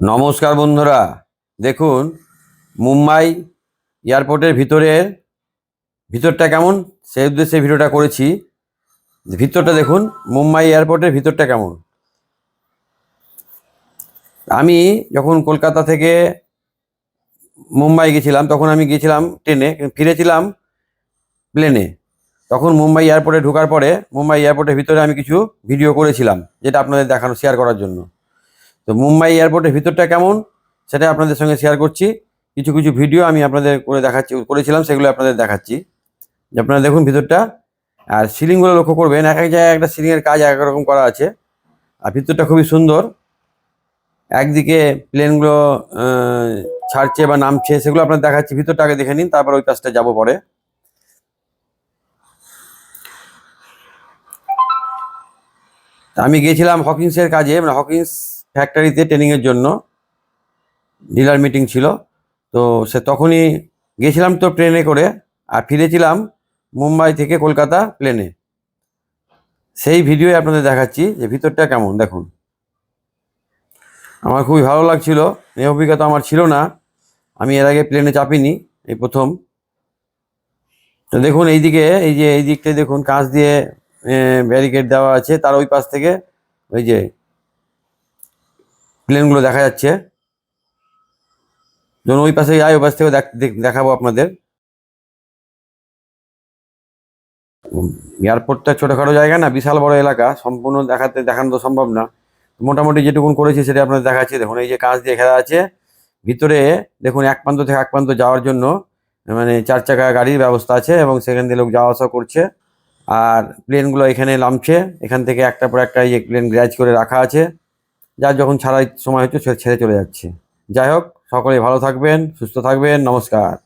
নমস্কার বন্ধুরা। দেখুন, মুম্বাই এয়ারপোর্টের ভিতরের ভিতরটা কেমন? সেই উদ্দেশ্যে ভিডিওটা করেছি। ভিতরটা দেখুন, মুম্বাই এয়ারপোর্টের ভিতরটা কেমন? আমি যখন কলকাতা থেকে মুম্বাই গেছিলাম, তখন আমি গিয়েছিলাম ট্রেনে, ফিরেছিলাম প্লেনে। তখন মুম্বাই এয়ারপোর্টে ঢোকার পরে, মুম্বাই এয়ারপোর্টের ভিতরে আমি কিছু ভিডিও করেছিলাম, যেটা আপনাদের দেখানো শেয়ার করার জন্য। তো মুম্বাই এয়ারপোর্টের ভিতরটা কেমন সেটা আপনাদের সঙ্গে শেয়ার করছি। কিছু কিছু ভিডিও আমি আপনাদের করে দেখাচ্ছি, করেছিলাম, সেগুলো আপনাদের দেখাচ্ছি। যে আপনারা দেখুন ভিতরটা, আর সিলিংগুলো লক্ষ্য করবেন, এক এক জায়গায় একটা সিলিংয়ের কাজ এক রকম করা আছে। আর ভিতরটা খুবই সুন্দর। একদিকে প্লেনগুলো ছাড়ছে বা নামছে, সেগুলো আপনার দেখাচ্ছি, ভিতরটা আগে দেখে নিন, তারপর ওই কাজটা যাব পরে। আমি গিয়েছিলাম হকিংসের কাজে মানে হকিন্স ফ্যাক্টরিতে ট্রেনিংয়ের জন্য ডিলার মিটিং ছিল। তো সে তখনই গেছিলাম তো ট্রেনে করে আর ফিরেছিলাম মুম্বাই থেকে কলকাতা প্লেনে সেই ভিডিও আপনাদের দেখাচ্ছি যে ভিতরটা কেমন, দেখুন। আমার খুবই ভালো লাগছিল, এই অভিজ্ঞতা আমার ছিল না। আমি এর আগে প্লেনে চাপিনি, এই প্রথম। তো দেখুন, এইদিকে, এই যে এই দিকটায় দেখুন, কাঁচ দিয়ে ব্যারিকেড দেওয়া আছে, তার ওই পাশ থেকে, ওই যে প্লেনগুলো দেখা যাচ্ছে। যখন ওই পাশে যাই ওই পাশ থেকে দেখ- দেখ- দেখাবো আপনাদের। এয়ারপোর্টটা ছোটোখাটো জায়গা না, বিশাল বড় এলাকা, সম্পূর্ণ দেখাতে দেখানো তো সম্ভব না। মোটামুটি যেটুকুন করেছি সেটা আপনাদের দেখাচ্ছি। দেখুন, এই যে কাঁচ দিয়ে ঘেরা আছে, ভিতরে দেখুন এক প্রান্ত থেকে এক প্রান্ত যাওয়ার জন্য মানে চার চাকা গাড়ির ব্যবস্থা আছে এবং সেখান দিয়ে লোক যাওয়া আসা করছে। আর প্লেনগুলো এখানে নামছে, এখান থেকে একটা পর একটা ইয়ে প্লেন গ্র্যাচ করে রাখা আছে। যার যখন ছাড়াই সময় হচ্ছে ছেড়ে চলে যাচ্ছে। যাই হোক, সকলে ভালো থাকবেন, সুস্থ থাকবেন, নমস্কার।